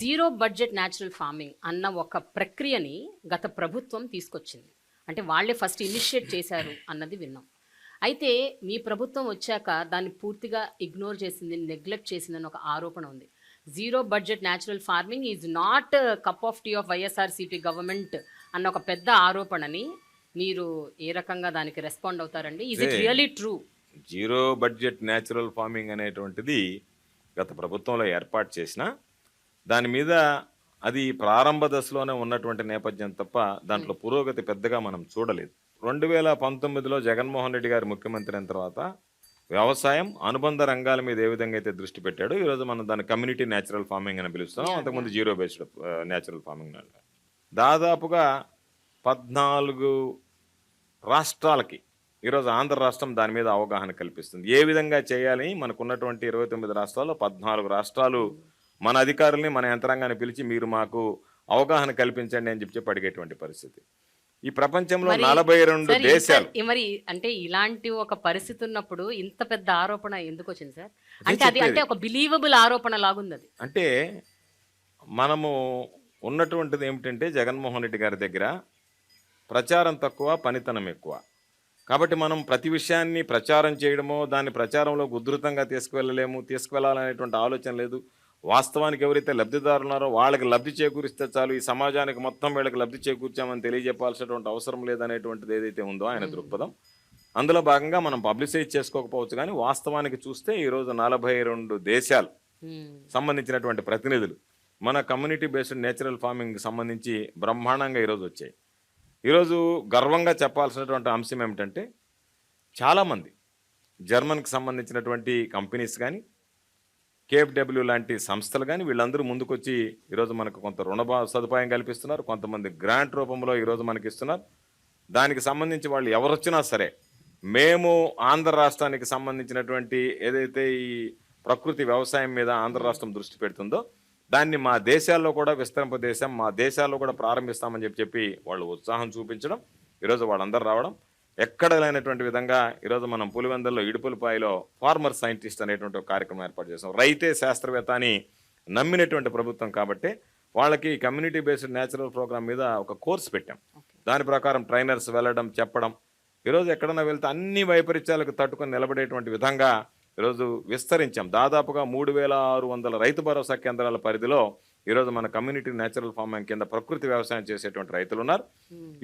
Zero budget natural farming అన్న ఒక ప్రక్రియని గత ప్రభుత్వం తీసుకొచ్చింది. అంటే వాళ్ళే ఫస్ట్ ఇనిషియేట్ చేశారు అన్నది విన్నాం. అయితే మీ ప్రభుత్వం వచ్చాక దాన్ని పూర్తిగా ఇగ్నోర్ చేసింది నెగ్లెక్ట్ చేసిందని ఒక ఆరోపణ ఉంది. Zero budget natural farming is not cup of tea of YSRCP government అన్న ఒక పెద్ద ఆరోపణని మీరు ఏ రకంగా దానికి రెస్పాండ్ అవుతారండి? Is it really true zero budget natural farming అనేటువంటిది గత ప్రభుత్వంలో ఏర్పాటు చేసిన దాని మీద అది ప్రారంభ దశలోనే ఉన్నటువంటి నేపథ్యం తప్ప దాంట్లో పురోగతి పెద్దగా మనం చూడలేదు. రెండు వేల పంతొమ్మిదిలో జగన్మోహన్ రెడ్డి గారు ముఖ్యమంత్రి అయిన తర్వాత వ్యవసాయం అనుబంధ రంగాల మీద ఏ విధంగా అయితే దృష్టి పెట్టాడో ఈరోజు మనం దాన్ని కమ్యూనిటీ న్యాచురల్ ఫార్మింగ్ అని పిలుస్తున్నాం. అంతకుముందు జీరో బేస్డ్ న్యాచురల్ ఫార్మింగ్ అని. దాదాపుగా పద్నాలుగు రాష్ట్రాలకి ఈరోజు ఆంధ్ర రాష్ట్రం దాని మీద అవగాహన కల్పిస్తుంది. ఏ విధంగా చేయాలని మనకున్నటువంటి ఇరవై తొమ్మిది రాష్ట్రాల్లో పద్నాలుగు రాష్ట్రాలు మన అధికారుల్ని మన యంత్రాంగాన్ని పిలిచి మీరు మాకు అవగాహన కల్పించండి అని చెప్పి అడిగేటువంటి పరిస్థితి. ఈ ప్రపంచంలో నలభై రెండు దేశాలు. మరి అంటే ఇలాంటి ఒక పరిస్థితి ఉన్నప్పుడు ఇంత పెద్ద ఆరోపణ ఎందుకు వచ్చింది సార్? అంటే అది అంటే. ఒక బిలీవబుల్ ఆరోపణ లాగుంది అది. అంటే మనము ఉన్నటువంటిది ఏమిటంటే జగన్మోహన్ రెడ్డి గారి దగ్గర ప్రచారం తక్కువ పనితనం ఎక్కువ. కాబట్టి మనం ప్రతి విషయాన్ని ప్రచారం చేయడమో దాన్ని ప్రచారంలో ఉధృతంగా తీసుకువెళ్ళలేము తీసుకువెళ్ళాలనేటువంటి ఆలోచన లేదు. వాస్తవానికి ఎవరైతే లబ్ధిదారులు ఉన్నారో వాళ్ళకి లబ్ధి చేకూరిస్తే చాలు ఈ సమాజానికి మొత్తం వీళ్ళకి లబ్ధి చేకూర్చామని తెలియజెప్పాల్సినటువంటి అవసరం లేదనేటువంటిది ఏదైతే ఉందో ఆయన దృక్పథం. అందులో భాగంగా మనం పబ్లిసైజ్ చేసుకోకపోవచ్చు కానీ వాస్తవానికి చూస్తే ఈరోజు నలభై రెండు దేశాలు. సంబంధించినటువంటి ప్రతినిధులు. మన కమ్యూనిటీ బేస్డ్ నేచురల్ ఫార్మింగ్ సంబంధించి బ్రహ్మాండంగా ఈరోజు వచ్చాయి. ఈరోజు గర్వంగా చెప్పాల్సినటువంటి అంశం ఏమిటంటే చాలామంది జర్మన్కి సంబంధించినటువంటి కంపెనీస్ కానీ కేఎఫ్డబ్ల్యూ లాంటి సంస్థలు కానీ వీళ్ళందరూ ముందుకొచ్చి ఈరోజు మనకు కొంత రుణ బా- సదుపాయం కల్పిస్తున్నారు. కొంతమంది గ్రాంట్ రూపంలో ఈరోజు మనకి ఇస్తున్నారు దానికి సంబంధించి వాళ్ళు ఎవరొచ్చినా సరే మేము ఆంధ్ర రాష్ట్రానికి సంబంధించినటువంటి ఏదైతే ఈ ప్రకృతి వ్యవసాయం మీద ఆంధ్ర రాష్ట్రం దృష్టి పెడుతుందో దాన్ని మా దేశాల్లో కూడా విస్తరింపదేశం మా దేశాల్లో కూడా ప్రారంభిస్తామని చెప్పి చెప్పి వాళ్ళు ఉత్సాహం చూపించడం ఈరోజు వాళ్ళందరూ రావడం ఎక్కడ లేనటువంటి విధంగా ఈరోజు మనం పులివెందుల్లో ఇడుపులపాయలో ఫార్మర్ సైంటిస్ట్ అనేటువంటి ఒక కార్యక్రమం ఏర్పాటు చేసాం రైతే శాస్త్రవేత్త అని నమ్మినటువంటి ప్రభుత్వం కాబట్టి వాళ్ళకి కమ్యూనిటీ బేస్డ్ న్యాచురల్ ప్రోగ్రామ్ మీద ఒక కోర్స్ పెట్టాం. దాని ప్రకారం ట్రైనర్స్ వెళ్ళడం చెప్పడం ఈరోజు ఎక్కడన్నా వెళ్తే అన్ని వైపరీత్యాలకు తట్టుకొని నిలబడేటువంటి విధంగా ఈరోజు విస్తరించాం. దాదాపుగా మూడు వేల ఆరు వందల రైతు భరోసా కేంద్రాల పరిధిలో ఈరోజు మన కమ్యూనిటీ న్యాచురల్ ఫార్మింగ్ కింద ప్రకృతి వ్యవసాయం చేసేటువంటి రైతులు ఉన్నారు.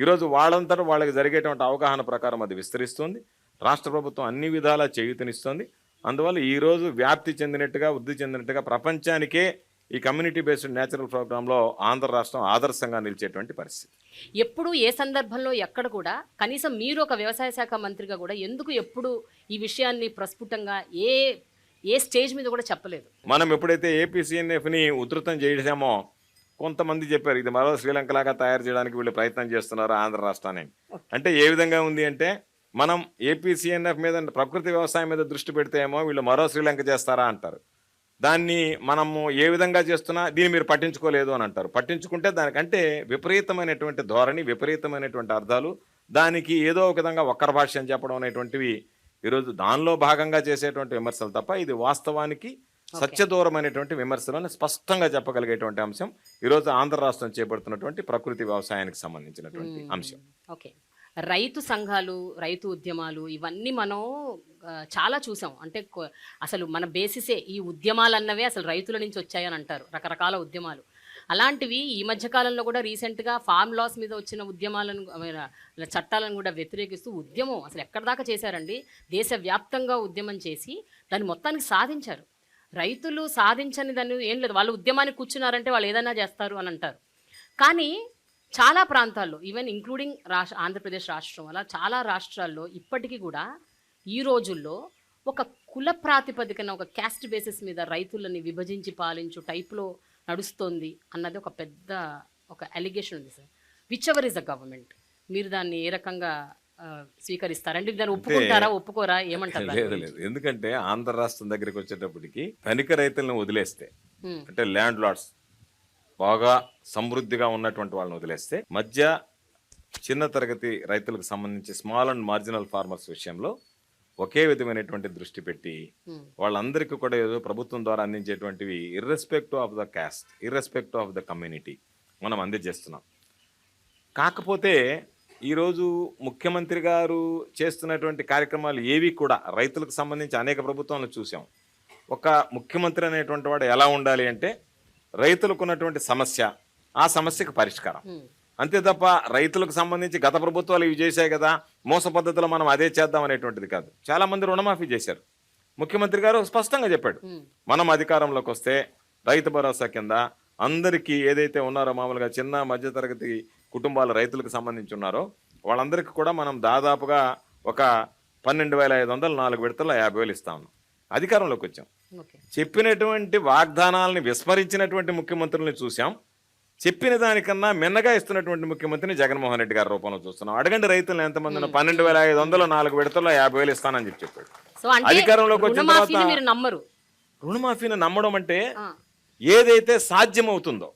ఈరోజు వాళ్ళంతటా వాళ్ళకి జరిగేటువంటి అవగాహన ప్రకారం అది విస్తరిస్తుంది. రాష్ట్ర ప్రభుత్వం అన్ని విధాలా చేయూతనిస్తుంది. అందువల్ల ఈ రోజు వ్యాప్తి చెందినట్టుగా వృద్ధి చెందినట్టుగా ప్రపంచానికే ఈ కమ్యూనిటీ బేస్డ్ న్యాచురల్ ప్రోగ్రాంలో ఆంధ్ర రాష్ట్రం ఆదర్శంగా నిలిచేటువంటి పరిస్థితి. ఎప్పుడు ఏ సందర్భంలో ఎక్కడ కూడా కనీసం మీరు ఒక వ్యవసాయ శాఖ మంత్రిగా కూడా ఎందుకు ఎప్పుడు ఈ విషయాన్ని ప్రస్ఫుటంగా ఏ ఏ స్టేజ్ మీద కూడా చెప్పలేదు. మనం ఎప్పుడైతే ఏపీసీఎన్ఎఫ్ని ఉధృతం చేసామో కొంతమంది చెప్పారు ఇది మరో శ్రీలంక లాగా తయారు చేయడానికి వీళ్ళు ప్రయత్నం చేస్తున్నారు ఆంధ్ర రాష్ట్రాన్ని. అంటే ఏ విధంగా ఉంది అంటే మనం ఏపీసీఎన్ఎఫ్ మీద ప్రకృతి వ్యవసాయం మీద దృష్టి పెడితే ఏమో వీళ్ళు మరో శ్రీలంక చేస్తారా అంటారు. దాన్ని మనము ఏ విధంగా చేస్తున్నా దీన్ని మీరు పట్టించుకోలేదు అని అంటారు. పట్టించుకుంటే దానికంటే విపరీతమైనటువంటి ధోరణి విపరీతమైనటువంటి అర్థాలు దానికి ఏదో ఒక విధంగా ఒక్కర భాష అని చెప్పడం అనేటువంటివి ఈరోజు దానిలో భాగంగా చేసేటువంటి విమర్శలు తప్ప ఇది వాస్తవానికి సత్యదూరమైనటువంటి విమర్శలను స్పష్టంగా చెప్పగలిగేటువంటి అంశం. ఈరోజు ఆంధ్ర రాష్ట్రం చేపడుతున్నటువంటి ప్రకృతి వ్యవసాయానికి సంబంధించినటువంటి అంశం. ఓకే. రైతు సంఘాలు రైతు ఉద్యమాలు ఇవన్నీ మనం చాలా చూసాం. అంటే అసలు మన బేసిసే ఈ ఉద్యమాలు అన్నవే అసలు రైతుల నుంచి వచ్చాయని అంటారు. రకరకాల ఉద్యమాలు. అలాంటివి ఈ మధ్యకాలంలో కూడా రీసెంట్గా ఫార్మ్ లాస్ మీద వచ్చిన ఉద్యమాలను చట్టాలను కూడా వ్యతిరేకిస్తూ ఉద్యమం అసలు ఎక్కడి దాకా చేశారండి? దేశవ్యాప్తంగా ఉద్యమం చేసి దాన్ని మొత్తానికి సాధించారు. రైతులు సాధించని దాన్ని ఏం లేదు. వాళ్ళు ఉద్యమానికి కూర్చున్నారంటే వాళ్ళు ఏదైనా చేస్తారు అని అంటారు. కానీ చాలా ప్రాంతాల్లో ఈవెన్ ఇంక్లూడింగ్ రాష్ట్ర ఆంధ్రప్రదేశ్ రాష్ట్రం అలా చాలా రాష్ట్రాల్లో ఇప్పటికీ కూడా ఈ రోజుల్లో ఒక కుల ప్రాతిపదికన ఒక క్యాస్ట్ బేసిస్ మీద రైతులని విభజించి పాలించు టైప్లో నడుస్తోంది అన్నది ఒక పెద్ద ఒక అలిగేషన్ ఉంది sir. Whichever is the government మీరు దాన్ని ఏ రకంగా ఆ, స్వీకరిస్తారంటే దాన్ని ఒప్పుకుంటారా ఒప్పుకోరా? ఏమంటారు లేదు? లేదు. ఎందుకంటే ఆంధ్ర రాష్ట్రం దగ్గరికి వచ్చేటప్పటికి ధనిక రైతులను వదిలేస్తే. అంటే ల్యాండ్ లార్డ్స్ బాగా సమృద్ధిగా ఉన్నటువంటి వాళ్ళని వదిలేస్తే మధ్య చిన్న తరగతి రైతులకు సంబంధించి స్మాల్ అండ్ మార్జినల్ ఫార్మర్స్ విషయంలో ఒకే విధమైనటువంటి దృష్టి పెట్టి వాళ్ళందరికీ కూడా ఏదో ప్రభుత్వం ద్వారా అందించేటువంటివి irrespective of the caste irrespective of the community మనం అందజేస్తున్నాం. కాకపోతే ఈరోజు ముఖ్యమంత్రి గారు చేస్తున్నటువంటి కార్యక్రమాలు ఏవి కూడా రైతులకు సంబంధించి అనేక ప్రభుత్వాలను చూసాం. ఒక ముఖ్యమంత్రి అనేటువంటి వాడు ఎలా ఉండాలి అంటే రైతులకు ఉన్నటువంటి సమస్య ఆ సమస్యకు పరిష్కారం. అంతే తప్ప రైతులకు సంబంధించి గత ప్రభుత్వాలు ఇవి చేశాయి కదా మోస పద్ధతిలో మనం అదే చేద్దాం అనేటువంటిది కాదు. చాలా మంది రుణమాఫీ చేశారు. ముఖ్యమంత్రి గారు స్పష్టంగా చెప్పాడు. మనం అధికారంలోకి వస్తే రైతు భరోసా కింద అందరికీ ఏదైతే ఉన్నారో మామూలుగా చిన్న మధ్యతరగతి కుటుంబాల రైతులకు సంబంధించి ఉన్నారో వాళ్ళందరికీ కూడా మనం దాదాపుగా ఒక పన్నెండు వేల ఐదు వందలు నాలుగు విడతల యాభై వేలు ఇస్తా ఉన్నాం. అధికారంలోకి వచ్చాం. చెప్పినటువంటి వాగ్దానాలని విస్మరించినటువంటి ముఖ్యమంత్రుల్ని చూసాం చెప్పిన దానికన్నా మిన్నగా ఇస్తున్నటువంటి ముఖ్యమంత్రిని జగన్మోహన్ రెడ్డి గారి రూపంలో చూస్తున్నాం. అడగండి రైతులను ఎంతమంది పన్నెండు వేల ఐదు వందలు నాలుగు విడతల్లో యాభై వేలు ఇస్తానని చెప్పి చెప్పాడు. అధికారంలోకి వచ్చిన తర్వాత- రుణమాఫీని నమ్మడం అంటే ఏదైతే సాధ్యమవుతుందో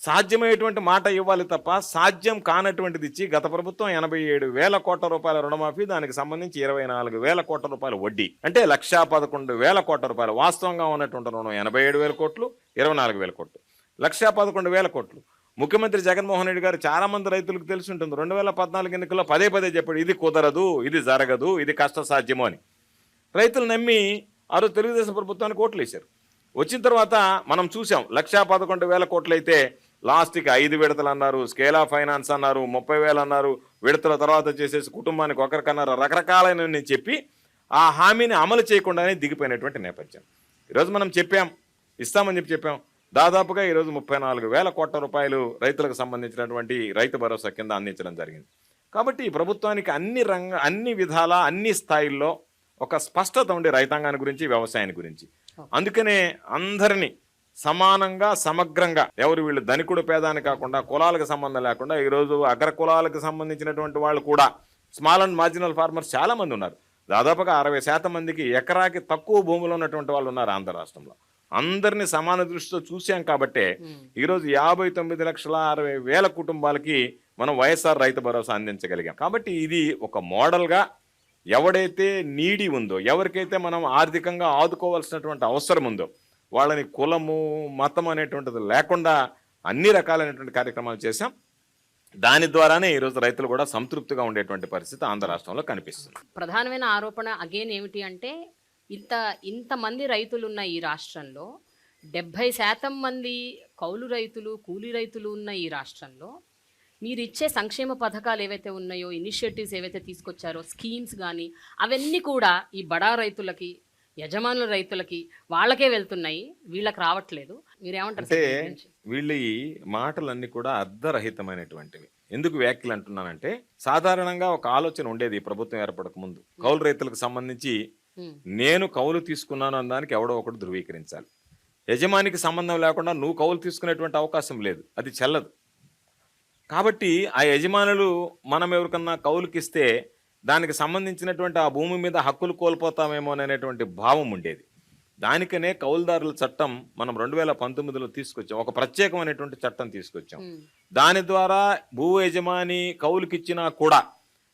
సాధ్యమయ్యేటువంటి మాట ఇవ్వాలి తప్ప సాధ్యం కానటువంటిది ఇచ్చి గత ప్రభుత్వం ఎనభై ఏడు వేల కోట్ల రూపాయల రుణమాఫీ దానికి సంబంధించి ఇరవై నాలుగు వేల కోట్ల రూపాయల వడ్డీ. అంటే లక్షా పదకొండు వేల కోట్ల రూపాయలు. వాస్తవంగా ఉన్నటువంటి రుణం ఎనభై ఏడు వేల కోట్లు ఇరవై నాలుగు వేల కోట్లు. లక్షా పదకొండు వేల కోట్లు. ముఖ్యమంత్రి జగన్మోహన్ రెడ్డి గారు చాలామంది రైతులకు తెలిసి ఉంటుంది రెండు వేల పద్నాలుగు ఎన్నికల్లో పదే పదే చెప్పాడు ఇది కుదరదు ఇది జరగదు ఇది కష్టసాధ్యము అని. రైతులు నమ్మి ఆ రోజు తెలుగుదేశం ప్రభుత్వానికి ఓట్లు వేశారు వచ్చిన తర్వాత మనం చూసాం లక్షా పదకొండు వేల కోట్లు అయితే లాస్ట్కి ఐదు విడతలు అన్నారు స్కేల్ ఆఫ్ ఫైనాన్స్ అన్నారు ముప్పై వేలు అన్నారు విడతల తర్వాత చేసేసి కుటుంబానికి ఒకరికన్నారు రకరకాలైన నేను చెప్పి ఆ హామీని అమలు చేయకుండానే దిగిపోయినటువంటి నేపథ్యం. ఈరోజు మనం చెప్పాం ఇస్తామని చెప్పి చెప్పాం. దాదాపుగా ఈరోజు ముప్పై నాలుగు వేల కోట్ల రూపాయలు రైతులకు సంబంధించినటువంటి రైతు భరోసా కింద అందించడం జరిగింది. కాబట్టి ఈ ప్రభుత్వానికి అన్ని రంగ అన్ని విధాల అన్ని స్థాయిల్లో ఒక స్పష్టత ఉండే రైతాంగాన్ని గురించి వ్యవసాయాన్ని గురించి. అందుకనే అందరినీ సమానంగా సమగ్రంగా ఎవరు వీళ్ళు ధనికుడు పేదాని కాకుండా కులాలకు సంబంధం లేకుండా ఈరోజు అగ్ర కులాలకు సంబంధించినటువంటి వాళ్ళు కూడా స్మాల్ అండ్ మార్జినల్ ఫార్మర్స్ చాలా మంది ఉన్నారు. దాదాపుగా అరవై శాతం మందికి ఎకరాకి తక్కువ భూములు ఉన్నటువంటి వాళ్ళు ఉన్నారు ఆంధ్ర రాష్ట్రంలో. అందరినీ సమాన దృష్టితో చూసాం కాబట్టే ఈరోజు యాభై తొమ్మిది లక్షల అరవై వేల కుటుంబాలకి మనం వైఎస్ఆర్ రైతు భరోసా అందించగలిగాం. కాబట్టి ఇది ఒక మోడల్గా ఎవడైతే నీడి ఉందో ఎవరికైతే మనం ఆర్థికంగా ఆదుకోవాల్సినటువంటి అవసరం ఉందో వాళ్ళని కులము మతం అనేటువంటిది లేకుండా అన్ని రకాలైనటువంటి కార్యక్రమాలు చేశాం. దాని ద్వారానే ఈరోజు రైతులు కూడా సంతృప్తిగా ఉండేటువంటి పరిస్థితి ఆంధ్ర రాష్ట్రంలో కనిపిస్తుంది. ప్రధానమైన ఆరోపణ అగైన్ ఏమిటి అంటే ఇంత ఇంతమంది రైతులు ఉన్న ఈ రాష్ట్రంలో డెబ్భై శాతం మంది కౌలు రైతులు కూలీ రైతులు ఉన్న ఈ రాష్ట్రంలో మీరు ఇచ్చే సంక్షేమ పథకాలు ఏవైతే ఉన్నాయో ఇనిషియేటివ్స్ ఏవైతే తీసుకొచ్చారో స్కీమ్స్ కానీ అవన్నీ కూడా ఈ బడా రైతులకి యజమానుల రైతులకి వాళ్ళకే వెళ్తున్నాయి. వీళ్ళకి రావట్లేదు. మీరేమంటారు అంటే? వీళ్ళ ఈ మాటలన్నీ కూడా అర్ధరహితమైనటువంటివి. ఎందుకు వ్యాఖ్యలు అంటున్నానంటే సాధారణంగా ఒక ఆలోచన ఉండేది ప్రభుత్వం ఏర్పడక ముందు. కౌలు రైతులకు సంబంధించి నేను కౌలు తీసుకున్నాను అన్నదానికి ఎవడో ఒకడు ధృవీకరించాలి. యజమానికి సంబంధం లేకుండా నువ్వు కౌలు తీసుకునేటువంటి అవకాశం లేదు. అది చెల్లదు. కాబట్టి ఆ యజమానులు మనం ఎవరికన్నా కౌలుకిస్తే దానికి సంబంధించినటువంటి ఆ భూమి మీద హక్కులు కోల్పోతామేమో అనేటువంటి భావం ఉండేది. దానికనే కౌలుదారుల చట్టం మనం రెండు వేల పంతొమ్మిదిలో తీసుకొచ్చాం. ఒక ప్రత్యేకమైనటువంటి చట్టం తీసుకొచ్చాం. దాని ద్వారా భూ యజమాని కౌలుకిచ్చినా కూడా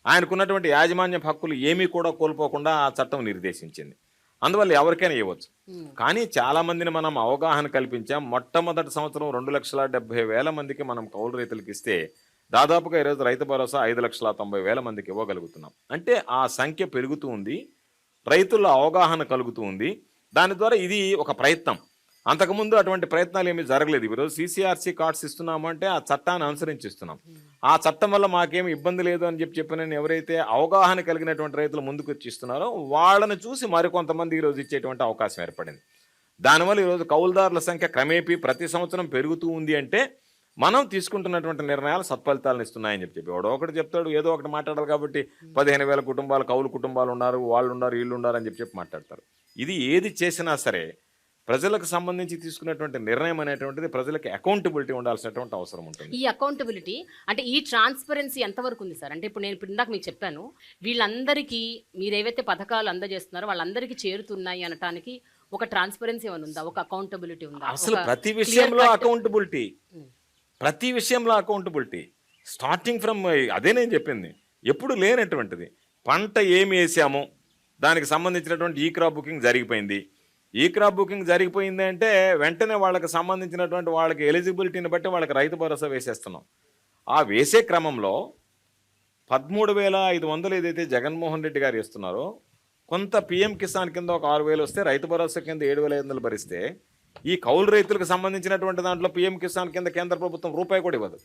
ఆయనకున్నటువంటి యాజమాన్య హక్కులు ఏమీ కూడా కోల్పోకుండా ఆ చట్టం నిర్దేశించింది. అందువల్ల ఎవరికైనా ఇవ్వచ్చు. కానీ చాలా మందిని మనం అవగాహన కల్పించాం. మొట్టమొదటి సంవత్సరం రెండు లక్షల డెబ్బై వేల మందికి మనం కౌలు రైతులకు ఇస్తే దాదాపుగా ఈరోజు రైతు భరోసా ఐదు లక్షల తొంభై వేల మందికి ఇవ్వగలుగుతున్నాం. అంటే ఆ సంఖ్య పెరుగుతూ ఉంది. రైతుల్లో అవగాహన కలుగుతూ ఉంది. దాని ద్వారా ఇది ఒక ప్రయత్నం. అంతకుముందు అటువంటి ప్రయత్నాలు ఏమీ జరగలేదు. ఈరోజు సీసీఆర్సీ కార్డ్స్ ఇస్తున్నాము అంటే ఆ చట్టాన్ని అనుసరించి ఇస్తున్నాం ఆ చట్టం వల్ల మాకేమి ఇబ్బంది లేదు అని చెప్పి చెప్పిన ఎవరైతే అవగాహన కలిగినటువంటి రైతులు ముందుకు వచ్చి ఇస్తున్నారో వాళ్ళని చూసి మరికొంతమంది ఈరోజు ఇచ్చేటువంటి అవకాశం ఏర్పడింది. దానివల్ల ఈరోజు కౌలుదారుల సంఖ్య క్రమేపీ ప్రతి సంవత్సరం పెరుగుతూ ఉంది అంటే మనం తీసుకుంటున్నటువంటి నిర్ణయాలు సత్ఫలితాలను ఇస్తున్నాయని చెప్పి చెప్పి వాడు ఒకటి చెప్తాడు ఏదో ఒకటి మాట్లాడాలి కాబట్టి పదిహేను వేల కుటుంబాలు కౌలు కుటుంబాలు ఉన్నారు వాళ్ళు ఉన్నారు వీళ్ళు ఉన్నారు అని చెప్పి చెప్పి మాట్లాడతారు. ఇది ఏది చేసినా సరే ప్రజలకు సంబంధించి తీసుకున్నటువంటి నిర్ణయం అనేటువంటిది ప్రజలకు అకౌంటబిలిటీ ఉండాల్సినటువంటి అవసరం ఉంటుంది. ఈ అకౌంటబిలిటీ అంటే ఈ ట్రాన్స్పరెన్సీ ఎంతవరకు ఉంది సార్? అంటే ఇప్పుడు నేను ఇప్పుడు ఇందాక మీకు చెప్పాను వీళ్ళందరికీ మీరు ఏవైతే పథకాలు అందజేస్తున్నారో వాళ్ళందరికీ చేరుతున్నాయి అనటానికి ఒక ట్రాన్స్పరెన్సీ ఏమైనా ఉందా? ఒక అకౌంటబిలిటీ ఉందా? అసలు ప్రతి విషయంలో అకౌంటబిలిటీ. ప్రతి విషయంలో అకౌంటబిలిటీ స్టార్టింగ్ ఫ్రమ్ అదే నేను చెప్పింది. ఎప్పుడు లేనటువంటిది. పంట ఏమి వేసాము దానికి సంబంధించినటువంటి ఈ క్రాప్ బుకింగ్ జరిగిపోయింది. ఈ క్రాప్ బుకింగ్ జరిగిపోయింది అంటే వెంటనే వాళ్ళకి సంబంధించినటువంటి వాళ్ళకి ఎలిజిబిలిటీని బట్టి వాళ్ళకి రైతు భరోసా వేసేస్తున్నాం. ఆ వేసే క్రమంలో పదమూడు వేల ఐదు వందలు ఏదైతే జగన్మోహన్ రెడ్డి గారు ఇస్తున్నారో కొంత పిఎం కిసాన్ కింద ఒక ఆరు వేలు వస్తే రైతు భరోసా కింద ఏడు వేల ఐదు వందలు భరిస్తే ఈ కౌలు రైతులకు సంబంధించినటువంటి దాంట్లో పిఎం కిసాన్ కింద కేంద్ర ప్రభుత్వం రూపాయి కూడా ఇవ్వదు.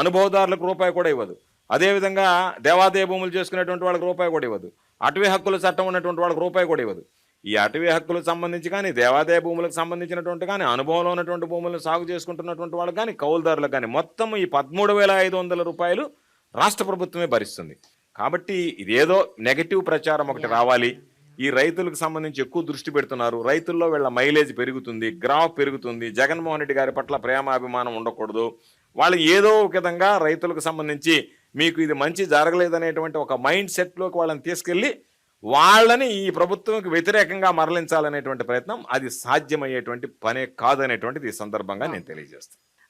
అనుభవదారులకు రూపాయి కూడా ఇవ్వదు. అదేవిధంగా దేవాదేయ భూములు చేసుకునేటువంటి వాళ్ళకి రూపాయి కూడా ఇవ్వదు. అటవీ హక్కుల చట్టం ఉన్నటువంటి వాళ్ళకి రూపాయి కూడా ఇవ్వదు. ఈ అటవీ హక్కులకు సంబంధించి కానీ దేవాదాయ భూములకు సంబంధించినటువంటి కానీ అనుభవంలో ఉన్నటువంటి భూములను సాగు చేసుకుంటున్నటువంటి వాళ్ళకి కానీ కౌలుదారులకు కానీ మొత్తం ఈ పదమూడు వేల ఐదు వందల రూపాయలు రాష్ట్ర ప్రభుత్వమే భరిస్తుంది. కాబట్టి ఇదేదో నెగటివ్ ప్రచారం ఒకటి రావాలి. ఈ రైతులకు సంబంధించి ఎక్కువ దృష్టి పెడుతున్నారు. రైతుల్లో వీళ్ళ మైలేజ్ పెరుగుతుంది గ్రాఫ్ పెరుగుతుంది జగన్మోహన్ రెడ్డి గారి పట్ల ప్రేమాభిమానం ఉండకూడదు. వాళ్ళు ఏదో ఒక విధంగా రైతులకు సంబంధించి మీకు ఇది మంచి జరగలేదనేటువంటి ఒక మైండ్ సెట్లోకి వాళ్ళని తీసుకెళ్ళి వాళ్ళని ఈ ప్రభుత్వంకి వ్యతిరేకంగా మరలించాలనేటువంటి ప్రయత్నం అది సాధ్యమయ్యేటువంటి పనే కాదనేటువంటిది ఈ సందర్భంగా నేను తెలియజేస్తాను